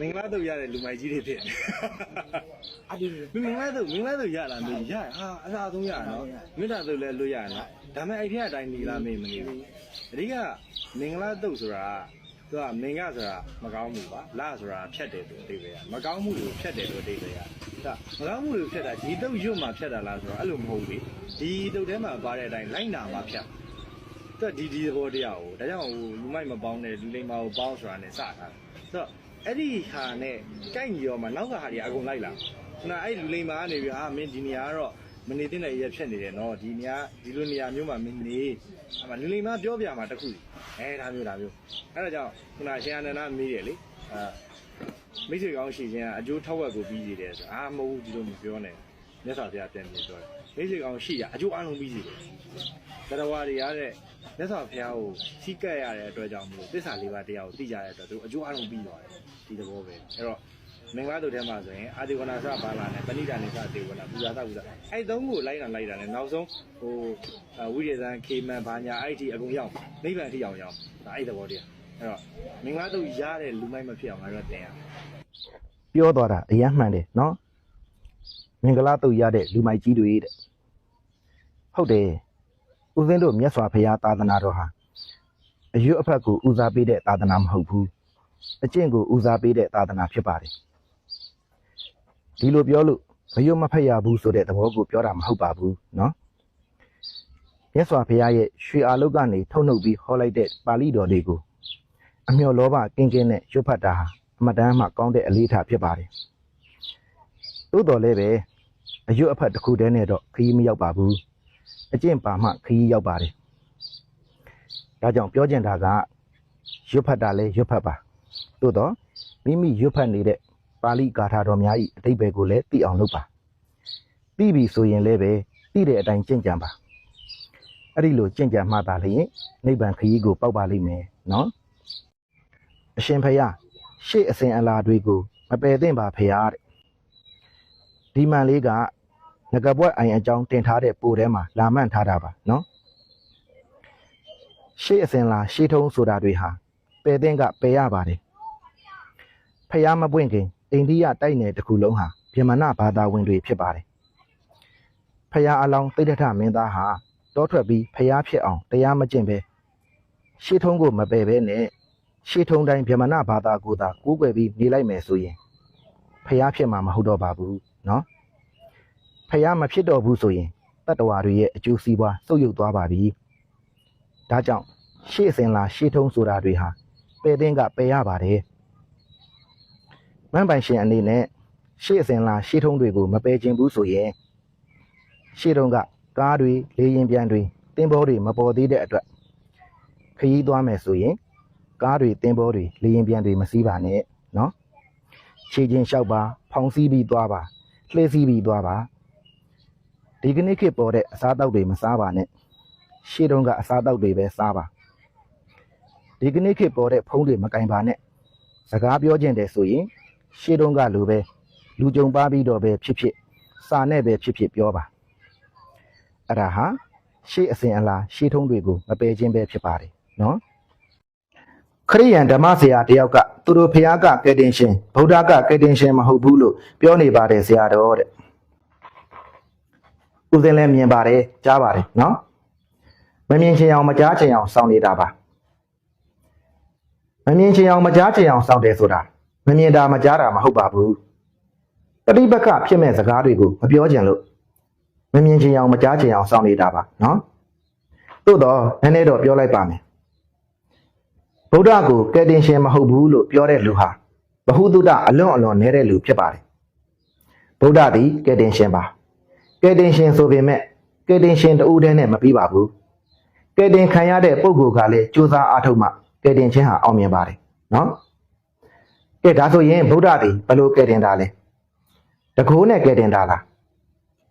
မင်္ဂလာတုတ်ရတဲ့လူမိုက်ကြီးတွေဖြစ်အဒီမင်္ဂလာတုတ်မင်္ဂလာတုတ်ရလားမင်းရဟာအသာဆုံးရနော်မေတ္တာတုတ်လည်းလွတ်ရနော်ဒါမဲ့အဲ့ဒီအတိုင်းနေလားမင်းမနေဘူးအဓိကမင်္ဂလာတုတ်ဆိုတာသူကမင်္ဂဆိုတာမကောင်းမှုပါလဆိုတာဖြတ်တယ်ဆိုအဓိပ္ပာယ်မကောင်းမှုကိုဖြတ်တယ်ဆိုအဓိပ္ပာယ်ဒါမကောင်းမှုကိုဖြတ်တာဒီတုတ်ရွတ်မှဖြတ်တာလားဆိုတော့အဲ့လိုမဟုတ်ဘူးဒီတုတ်ထဲမှာပါတဲ့အတိုင်းလိုက်နာမှဖြတ်သူကဒီဒီသဘောတရားကိုဒါကြောင့်ဟိုလူမိုက်မပေါင်းတဲ့လူလိမ္မာကိုပေါင်းဆိုတာနဲ့စတာဆိုတော့ အဲ့ဒီဟာနဲ့ကိုက်ညီရောမှနောက်ကဟာတွေအကုန်လိုက်လာခုနအဲ့လူလိမ္မာကနေပြီးဟာမင်းဒီနေရာကတော့မနေသင့်တဲ့ရက်ဖြစ်နေတယ်နော်ဒီနေရာဒီလိုနေရာမျိုးမှာမင်းနေအမလူလိမ္မာပြောပြမှာတစ်ခုအဲဒါမျိုးဒါမျိုးအဲ့ဒါကြောင့်ခုနရှင်အနန္ဒမေးတယ်လေအာမိတ်ဆွေကောင်းရှိခြင်းကအကျိုးထောက်ဝက်ကိုပြီးစီတယ်ဆိုအာမဟုတ်ဘူးဒီလိုမပြောနဲ့မြတ်စွာဘုရားပြန်ပြန်ပြောတယ်မိတ်ဆွေကောင်းရှိရအကျိုးအလုံးပြီးစီတယ်တရားဝါတွေရတဲ့ မြတ်စွာဘုရားကိုစီးကပ်ရတဲ့အတွက်ကြောင့်မလို့သစ္စာလေးပါးတရားကိုသိကြတဲ့အတွက်သူအကျိုးအလုံးပြီးသွားတယ်ဒီသဘောပဲအဲ့တော့မင်္ဂလာတုတ်ထဲမှာဆိုရင်အာဒီဝနာစဘာလာနဲ့ပဏိတာနေစဒေဝနာပူဇာသပူဇာအဲ့သုံးကိုလိုက်တာလိုက်တာနဲ့နောက်ဆုံးဟိုဝိရဇံခေမန်ဘာညာအဲ့ဒီအကုန်ရောက်နိဗ္ဗာန်ထိအောင်ရောက်ဒါအဲ့သဘောတရားအဲ့တော့မင်္ဂလာတုတ်ရတဲ့လူမိုက်မဖြစ်အောင်ငါတို့တင်ရမယ်ပြောသွားတာအယမ်းမှန်တယ်နော်မင်္ဂလာတုတ်ရတဲ့လူမိုက်ကြီးတွေတဲ့ဟုတ်တယ် ဦးဇင်းတို့မြတ်စွာဘုရားသာသနာတော်ဟာအယွတ်အဖက်ကိုဦးစားပေးတဲ့သာသနာမဟုတ်ဘူးအကျင့်ကိုဦးစားပေးတဲ့သာသနာဖြစ်ပါတယ်ဒီလိုပြောလို့မယွတ်မဖက်ရဘူးဆိုတဲ့သဘောကိုပြောတာမဟုတ်ပါဘူးနော်မြတ်စွာဘုရားရဲ့ရွှေအာလုတ်ကနေထုတ်နှုတ်ပြီးဟောလိုက်တဲ့ပါဠိတော်တွေကိုအမျှော်လောဘကင်းကင်းနဲ့ရွတ်ဖတ်တာဟာအမတန်မှကောင်းတဲ့အလေးထားဖြစ်ပါတယ်။သို့တော်လည်းပဲအရွတ်အဖက်တစ်ခုတည်းနဲ့တော့ခရီးမရောက်ပါဘူး။ အကျင့်ပါမှခရီးရောက်ပါတယ်။ဒါကြောင့်ပြောချင်တာကရွတ်ဖတ်တာလဲရွတ်ဖတ်ပါ။သို့တော့မိမိရွတ်ဖတ်နေတဲ့ပါဠိဂါထာတော်များ၏အတိတ်ဘယ်ကိုလည်းသိအောင်လုပ်ပါ။သိပြီဆိုရင်လည်းပဲသိတဲ့အတိုင်းကျင့်ကြံပါ။အဲ့ဒီလိုကျင့်ကြံမှသာလျှင်နိဗ္ဗာန်ခရီးကိုပေါက်ပါလိမ့်မယ်နော်။အရှင်ဖယားရှေ့အစဉ်အလာတွေကိုမပယ်သင့်ပါဖေဟာတဲ့ဒီမှန်လေးက ငကပွက်အိုင်အကြောင်းတင်ထားတဲ့ပိုထဲမှာလာမှန်ထားတာပါနော်ရှေ့အစဉ်လာရှေ့ထုံးဆိုတာတွေဟာပယ်သင့်ကပယ်ရပါတယ်ဖယားမပွင့်ခင်အိန္ဒိယတိုက်နယ်တစ်ခုလုံးဟာဗြဟ္မဏဘာသာဝင်တွေဖြစ်ပါတယ်ဖယားအလောင်းတိဋ္ဌထမင်းသားဟာတောထွက်ပြီးဖယားဖြစ်အောင်တရားမကျင့်ပဲရှေ့ထုံးကိုမပယ်ဘဲနဲ့ ရှေးထုံးတိုင်းဗြဟ္မဏဘာသာကိုသာကိုးကွယ်ပြီးနေလိုက်မယ်ဆိုရင်ဖျားဖြစ်မှာမဟုတ်တော့ပါဘူးเนาะ ဖျားမဖြစ်တော့ဘူးဆိုရင်တတ္တဝါတွေရဲ့အကျိုးစီးပွားဆုပ်ယုပ်သွားပါပြီဒါကြောင့်ရှေးအစဉ်လာရှေးထုံးဆိုတာတွေဟာပယ်တဲ့ကပယ်ရပါတယ်မန်ပိုင်ရှင်အနေနဲ့ရှေးအစဉ်လာရှေးထုံးတွေကိုမပယ်ခြင်းဘူးဆိုရင်ရှေးတုန်းကကားတွေလေရင်ပြန်တွေတင်းဘောတွေမပေါ်သေးတဲ့အတွက်ခရီးသွားမယ်ဆိုရင်ကားတွေတင်းဘောတွေလေရင်ပြန်တွေမစည်းပါနဲ့နော်ခြေချင်းလျှောက်ပါ ဖောင်းစည်းပြီးသွားပါလှည့်စည်းပြီးသွားပါ ဒီကနေ့ခေတ်ပေါ်တဲ့အစားအသောက်တွေမစားပါနဲ့ရှေ့တုန်းကအစားအသောက်တွေပဲစားပါဒီကနေ့ခေတ်ပေါ်တဲ့ဖုံးတွေမကင်ပါနဲ့စကားပြောခြင်းတယ်ဆိုရင်ရှေ့တုန်းကလိုပဲလူကြုံပါပြီးတော့ပဲဖြစ်ဖြစ်စာနဲ့ပဲဖြစ်ဖြစ်ပြောပါအဲ့ဒါဟာရှေ့အစဉ်အလာရှေ့ထုံးတွေကိုမပယ်ခြင်းပဲဖြစ်ပါတယ်နော်ခရိယန်ဓမ္မဆရာတယောက်ကသူတို့ဖះကကယ်တင်ရှင်ဗုဒ္ဓကကယ်တင်ရှင်မဟုတ်ဘူးလို့ပြောနေပါတယ်ဆရာတော်တဲ့ ဦးစင်းလည်းမြင်ပါတယ်ကြားပါတယ်နော်မမြင်ချင်အောင်မကြားချင်အောင်စောင့်နေတာပါမမြင်ချင်အောင်မကြားချင်အောင်စောင့်တယ်ဆိုတာမမြင်တာမကြားတာမဟုတ်ပါဘူးပဋိပက္ခဖြစ်မဲ့စကားတွေကိုမပြောချင်လို့မမြင်ချင်အောင်မကြားချင်အောင်စောင့်နေတာပါနော်သို့တော့နည်းနည်းတော့ပြောလိုက်ပါမယ်ဗုဒ္ဓကိုကယ်တင်ရှင်မဟုတ်ဘူးလို့ပြောတဲ့လူဟာဘ ഹു တုတအလွန်အလွန်နေတဲ့လူဖြစ်ပါတယ်ဗုဒ္ဓသည်ကယ်တင်ရှင်ပါ ကယ်တင်ရှင်ဆိုပေမဲ့ကယ်တင်ရှင်တူတည်းနဲ့မပြီးပါဘူးကယ်တင်ခံရတဲ့ပုဂ္ဂိုလ်ကလည်းကြိုးစားအားထုတ်မှကယ်တင်ခြင်းဟာအောင်မြင်ပါတယ်နော်ကဲဒါဆိုရင်ဗုဒ္ဓသည်ဘယ်လိုကယ်တင်တာလဲတကိုးနဲ့ကယ်တင်တာလား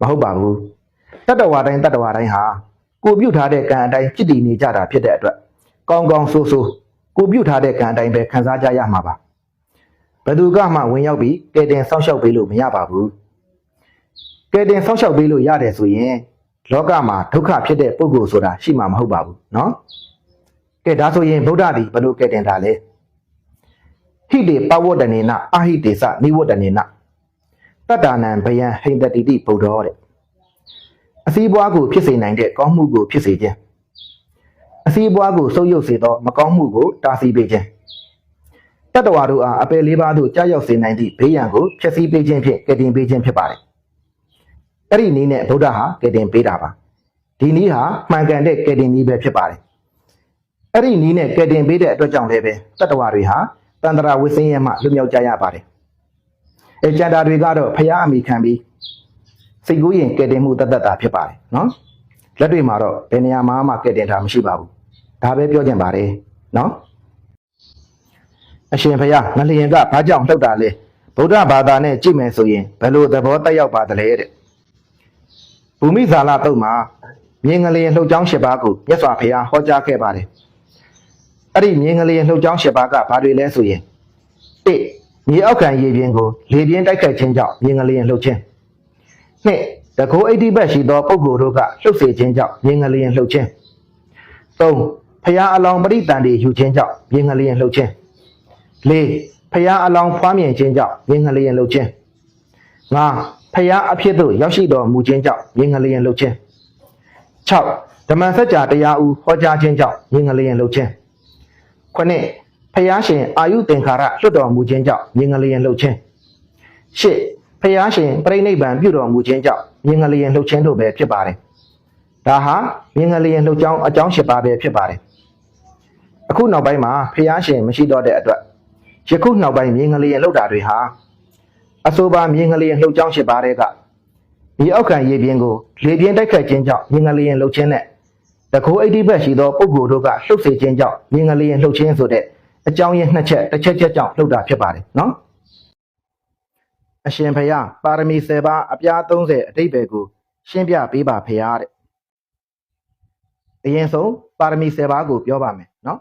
မဟုတ်ပါဘူးတတ္တဝါတိုင်းတတ္တဝါတိုင်းဟာကိုပြုတ်ထားတဲ့ကံအတိုင်းจิตတည်နေကြတာဖြစ်တဲ့အတွက်ကောင်းကောင်းဆိုးဆိုးကိုပြုတ်ထားတဲ့ကံအတိုင်းပဲခံစားကြရမှာပါဘယ်သူကမှဝင်ရောက်ပြီးကဲတင်ဆောက်ရှောက်ပေးလို့မရပါဘူး ကဲတင်ဆောက်ရှောက်ပေးလို့ရတယ်ဆိုရင်လောကမှာဒုက္ခဖြစ်တဲ့ပုဂ္ဂိုလ်ဆိုတာရှိမှာမဟုတ်ပါဘူးเนาะကဲဒါဆိုရင်ဗုဒ္ဓသည်ဘယ်လိုကဲတင်တာလဲ ဟိတေပဝတ္တနေနအာဟိတေစနိဝတ္တနေနတတ္တာနံဘယံဟိန္တတိတိဗုဒ္ဓောတဲ့အစည်းပွားကိုဖြစ်စေနိုင်တဲ့ကောင်းမှုကိုဖြစ်စေခြင်းအစည်းပွားကိုဆုပ်ယုပ်စေသောမကောင်းမှုကိုတားဆီးပေးခြင်းတတ္တဝါတို့အားအပယ်လေးပါးသို့ကြားရောက်စေနိုင်သည့်ဘေးရန်ကိုဖျက်ဆီးပေးခြင်းဖြင့်ကယ်တင်ပေးခြင်းဖြစ်ပါတယ် အဲ့ဒီနည်းနဲ့ဗုဒ္ဓဟာကယ်တင်ပေးတာပါဒီနည်းဟာမှန်ကန်တဲ့ကယ်တင်နည်းပဲဖြစ်ပါတယ်အဲ့ဒီနည်းနဲ့ကယ်တင်ပေးတဲ့အတွက်ကြောင့်လည်းပဲတတ္တဝါတွေဟာတန်တရာဝိစင်းရဲမှလွတ်မြောက်ကြရပါတယ်အဲကျန်တာတွေကတော့ဖျားအမိခံပြီးစိတ်ကူးရင်ကယ်တင်မှုတတ်တတ်တာဖြစ်ပါတယ်နော်လက်တွေမှာတော့ဘယ်နေရာမှာမှကယ်တင်တာမရှိပါဘူးဒါပဲပြောချင်ပါတယ်နော်အရှင်ဖျားငလျင်ကဘာကြောင့်လှုပ်တာလဲဗုဒ္ဓဘာသာနဲ့ကြည့်မယ်ဆိုရင်ဘယ်လိုသဘောတက်ရောက်ပါသလဲတဲ့ ဘူမိဇာလတုတ်မှာမြင်ငလျင်လှုပ်ကြောင်း၈ပါးကိုမြတ်စွာဘုရားဟောကြားခဲ့ပါတယ်အဲ့ဒီမြင်ငလျင်လှုပ်ကြောင်း၈ပါးကဘာတွေလဲဆိုရင်၁မြေအောက်ခံရေပြင်ကိုလေပြင်းတိုက်ခတ်ခြင်းကြောင့်မြင်ငလျင်လှုပ်ခြင်း၂တကောအိဋ္ဌိဘက်ရှိသောပုဂ္ဂိုလ်တို့ကလှုပ်စေခြင်းကြောင့်မြင်ငလျင်လှုပ်ခြင်း၃ဖျားအလောင်းပရိတန်တွေယူခြင်းကြောင့်မြင်ငလျင်လှုပ်ခြင်း၄ဖျားအလောင်းဖွားမြင်ခြင်းကြောင့်မြင်ငလျင်လှုပ်ခြင်း၅ ဖျားအဖြစ်သို့ရောက်ရှိတော်မူခြင်းကြောင့်မြင်ငလျင်လှုပ်ခြင်း6ဓမ္မစကြာတရားဦးဟောကြားခြင်းကြောင့်မြင်ငလျင်လှုပ်ခြင်း9ဖျားရှင်အာယုသင်္ခါရလွတ်တော်မူခြင်းကြောင့်မြင်ငလျင်လှုပ်ခြင်း10ဖျားရှင်ပြိဋိဘံပြုတော်မူခြင်းကြောင့်မြင်ငလျင်လှုပ်ခြင်းတို့ပဲဖြစ်ပါတယ်ဒါဟာမြင်ငလျင်လှုပ်ကြောင်းအကြောင်း၈ပါးပဲဖြစ်ပါတယ်အခုနောက်ပိုင်းမှာဖျားရှင်မရှိတော့တဲ့အတွက်ယခုနောက်ပိုင်းမြင်ငလျင်လှုပ်တာတွေဟာ အဆိုပါမြင်ငလျင်လှုပ်ကြောင်း၈ပါးတွေကမြေအောက်ခံရေပြင်ကိုလေပြင်းတိုက်ခတ်ခြင်းကြောင့်မြင်ငလျင်လှုပ်ခြင်းနဲ့တကူအိဋ္ဌိဘက်ရှိသောပုဂ္ဂိုလ်တို့ကလှုပ်စေခြင်းကြောင့်မြင်ငလျင်လှုပ်ခြင်းဆိုတဲ့အကြောင်းရင်းနှစ်ချက်တစ်ချက်ချက်ကြောင့်လှုပ်တာဖြစ်ပါတယ်နော်အရှင်ဖယားပါရမီ10ပါးအပြား30အတိတ်ပဲကိုရှင်းပြပေးပါဖယားတဲ့အရင်ဆုံးပါရမီ10ပါးကိုပြောပါမယ်နော်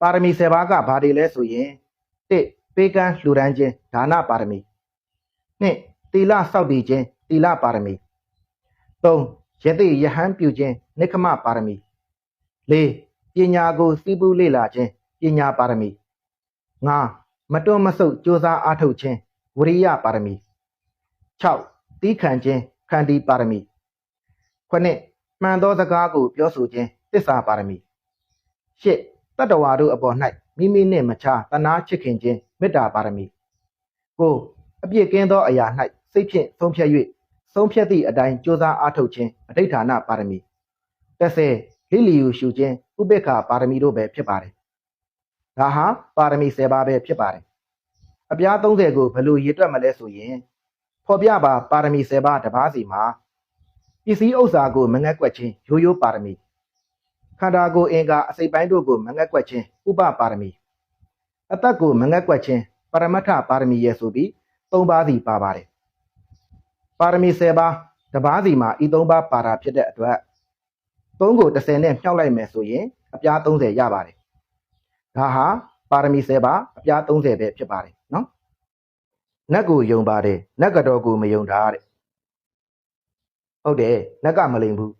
ပါရမီ10ပါးကဘာတွေလဲဆိုရင်1ပေးကမ်းလှူဒန်းခြင်းဒါနပါရမီ2 သီလစောင့်တည်ခြင်းသီလပါရမီ3ယသိယဟန်ပြုခြင်းနိက္ခမပါရမီ4ပညာကိုစီးပူးလေ့လာခြင်းပညာပါရမီ5မတွန့်မဆုတ်ကြိုးစားအားထုတ်ခြင်းဝရိယပါရမီ6တီးခံခြင်းခန္တီပါရမီ9မှန်သောစကားကိုပြောဆိုခြင်းသစ္စာပါရမီ10တတ္တဝါတို့အပေါ်၌မိမိနှင့်မခြားတနာချစ်ခင်ခြင်းမေတ္တာပါရမီ9 အပြစ်ကင်းသောအရာ၌စိတ်ဖြင့်ဆုံးဖြတ်၍ဆုံးဖြတ်သည့်အတိုင်းကြိုးစားအားထုတ်ခြင်းအဋိဌာဏပါရမီ30လိလီယူရှုခြင်းဥပေက္ခပါရမီတို့ပဲဖြစ်ပါတယ်ဒါဟာပါရမီ10ပါးပဲဖြစ်ပါတယ်အပြား30ကိုဘယ်လိုရည်တွက်မလဲဆိုရင်ဖော်ပြပါပါရမီ10ပါးတစ်ပါးစီမှာပစ္စည်းဥစ္စာကိုမငက်ကွက်ခြင်းရိုးရိုးပါရမီခန္ဓာကိုယ်အင်္ဂါအစိတ်ပိုင်းတို့ကိုမငက်ကွက်ခြင်းဥပပါရမီအသက်ကိုမငက်ကွက်ခြင်းပရမတ္ထပါရမီရဲ့ဆိုပြီး ၃ပါးစီပါပါတယ်ပါရမီ10ပါးတစ်ပါးစီမှာဤ၃ပါးပါတာဖြစ်တဲ့အတွက်၃ကို30နဲ့မြှောက်လိုက်မယ်ဆိုရင်အပြား30ရပါတယ်ဒါဟာပါရမီ10ပါးအပြား30ပဲဖြစ်ပါတယ်နော်နတ်ကိုယုံပါတယ်နတ်ကတော်ကိုမယုံတာတဲ့ဟုတ်တယ်နတ်ကမလိမ်ဘူး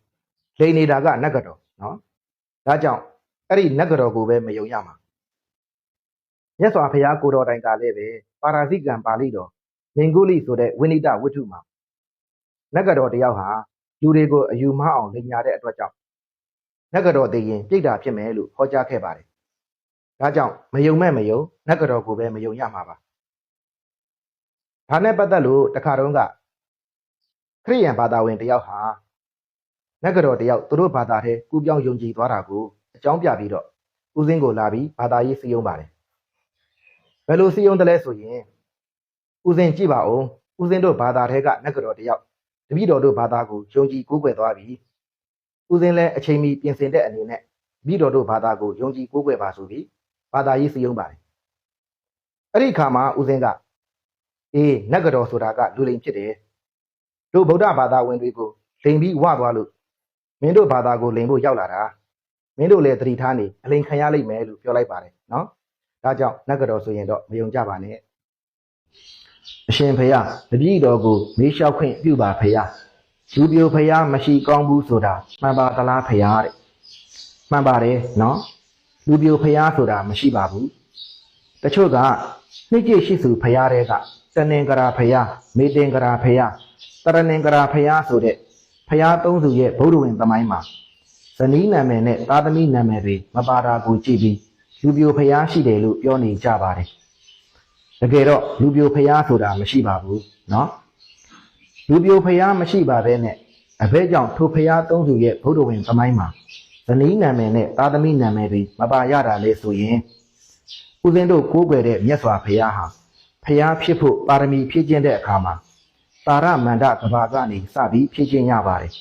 လိန်နေတာကနတ်ကတော်နော်ဒါကြောင့်အဲ့ဒီနတ်ကတော်ကိုပဲမယုံရမှာမြတ်စွာဘုရားကိုတော်တိုင်ကလည်းပဲပါရာဇိကံပါဠိတော် မင်္ဂုလိဆိုတဲ့ဝိနိတဝတ္ထုမှာနတ်ကတော်တယောက်ဟာလူတွေကိုအယူမှားအောင်လိမ်ညာတဲ့အတွက်ကြောင့်နတ်ကတော်သိရင်ပြိတ္တာဖြစ်မယ်လို့ဟောကြားခဲ့ပါတယ်ဒါကြောင့်မယုံမဲ့မယုံနတ်ကတော်ကိုပဲမယုံရမှာပါဒါနဲ့ပတ်သက်လို့တခါတုန်းကခရိယန်ဘာသာဝင်တယောက်ဟာနတ်ကတော်တယောက်သူတို့ဘာသာထဲကူးပြောင်းယုံကြည်သွားတာကိုအကြောင်းပြပြီးတော့ဦးစင်းကိုလာပြီးဘာသာရေးစည်းရုံးပါတယ်ဘယ်လိုစည်းရုံးတယ်လဲဆိုရင် ဦးစင်းကြည့်ပါဦးဦးစင်းတို့ဘာသာထဲကနတ်ကတော်တယောက်တပည့်တော်တို့ဘာသာကိုယုံကြည်ကိုးကွယ်သွားပြီဦးစင်းလည်းအချိန်မီပြင်ဆင်တဲ့အနေနဲ့တပည့်တော်တို့ဘာသာကိုယုံကြည်ကိုးကွယ်ပါဆိုပြီးဘာသာရေးစည်းရုံးပါတယ်အဲ့ဒီအခါမှာဦးစင်းကအေးနတ်ကတော်ဆိုတာကလူလိမ်ဖြစ်တယ်တို့ဗုဒ္ဓဘာသာဝင်တွေကိုလိမ်ပြီးဝသွားလို့မင်းတို့ဘာသာကိုလိမ်ဖို့ရောက်လာတာမင်းတို့လည်းသတိထားနေအလိမ်ခံရလိမ့်မယ်လို့ပြောလိုက်ပါတယ်နော်ဒါကြောင့်နတ်ကတော်ဆိုရင်တော့မယုံကြပါနဲ့ အရှင်ဖေယတပည့်တော်ကိုမေးလျှောက်ခွင့်ပြုပါဖေယလူပြိုဖေယမရှိကောင်းဘူးဆိုတာမှန်ပါသလားဖေယတဲ့မှန်ပါတယ်နော်လူပြိုဖေယဆိုတာမရှိပါဘူးတတချို့ကနှစ်ကျိတ်ရှိစုဖရားတဲ့ကတနင်္ဂရာဖရားမေတင်္ဂရာဖရားတရဏင်္ဂရာဖရားဆိုတဲ့ဖရားသုံးစုရဲ့ဗုဒ္ဓဝင်သမိုင်းမှာဇနီးနာမည်နဲ့သားသမီးနာမည်တွေမပါတာကိုကြည့်ပြီးလူပြိုဖရားရှိတယ်လို့ပြောနေကြပါတယ် တကယ်တော့လူပြိုဖရားဆိုတာမရှိပါဘူးเนาะလူပြိုဖရားမရှိပါဘဲနဲ့အဘဲကြောင့်ထိုဖရားသုံးစုရဲ့ဗုဒ္ဓဝင်သမိုင်းမှာဇနီးနာမည်နဲ့သားသမီးနာမည်တွေမပါရတာလေဆိုရင် ဦးဇင်းတို့ကိုးကွယ်တဲ့မြတ်စွာဘုရားဟာဘုရားဖြစ်ဖို့ပါရမီဖြည့်ကျင့်တဲ့အခါမှာတာရမန္တကဘာကနေစပြီးဖြည့်ကျင့်ရပါတယ်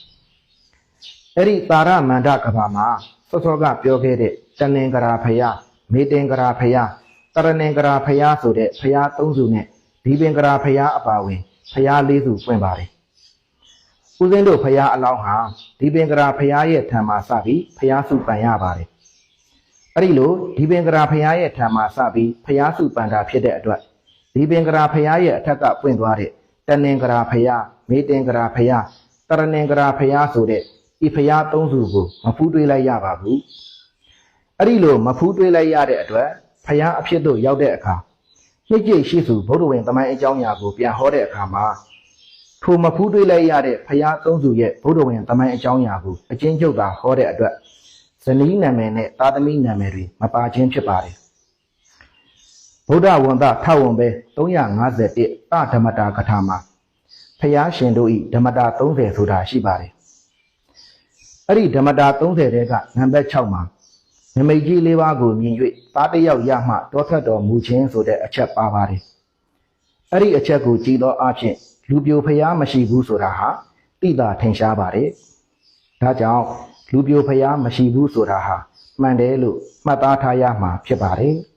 ။အဲ့ဒီတာရမန္တကဘာမှာစောစောကပြောခဲ့တဲ့တဏင်္ဂရာဘုရားမေတင်္ဂရာဘုရား တရဏင်္ဂရာဘုရားဆိုတဲ့ဘုရားသုံးစုနဲ့ဒီပင်္ဂရာဘုရားအပါဝင်ဘုရားလေးစုပွင့်ပါတယ်။ဦးဇင်းတို့ဘုရားအလောင်းဟာဒီပင်္ဂရာဘုရားရဲ့ထံမှာစပြီးဘုရားစုပန်ရပါတယ်။အဲ့ဒီလိုဒီပင်္ဂရာဖရားရဲ့ထံမှာစပြီးဖရားစုပန္တာဖြစ်တဲ့အတွက်ဒီပင်္ဂရာဖရားရဲ့အထက်ကပွင့်သွားတဲ့တဏင်္ဂရာဖရားမေတင်္ဂရာဖရားတရဏင်္ဂရာဖရားဆိုတဲ့ဤဖရားသုံးစုကိုမဖူးတွေးလိုက်ရပါဘူးအဲ့ဒီလိုမဖူးတွေးလိုက်ရတဲ့အတွက် ဖရားအဖြစ်သို့ရောက်တဲ့အခါနှစ်ကျိတ်ရှိစုဗုဒ္ဓဝင်သမိုင်းအကြောင်းအရာကိုပြန်ဟောတဲ့အခါမှာထိုမဖူးတွေးလိုက်ရတဲ့ဖရားသုံးစုရဲ့ဗုဒ္ဓဝင်သမိုင်းအကြောင်းအရာကိုအချင်းချုပ်သာဟောတဲ့အတွက်ဇနီးနာမည်နဲ့သားသမီးနာမည်တွေမပါခြင်းဖြစ်ပါတယ်ဗုဒ္ဓဝန္တထဝန်ပဲ351အဓမ္မတာကထာမှာဖျားရှင်တို့ဤဓမ္မတာ30ဆိုတာရှိပါတယ်အဲ့ဒီဓမ္မတာ30တဲကနံပါတ်6မှာ နမိတ်ကြီးလေးပါးကိုမြင်၍သားတစ်ယောက်ရမှတောထွက်တော်မူခြင်းဆိုတဲ့အချက်ပါပါတယ်အဲ့ဒီအချက်ကိုကြည်သောအဖြစ်လူပြိုဖျားမရှိဘူးဆိုတာဟာတိတာထင်ရှားပါတယ်ဒါကြောင့်လူပြိုဖျားမရှိဘူးဆိုတာဟာမှန်တယ်လို့မှတ်သားထားရမှာဖြစ်ပါတယ်။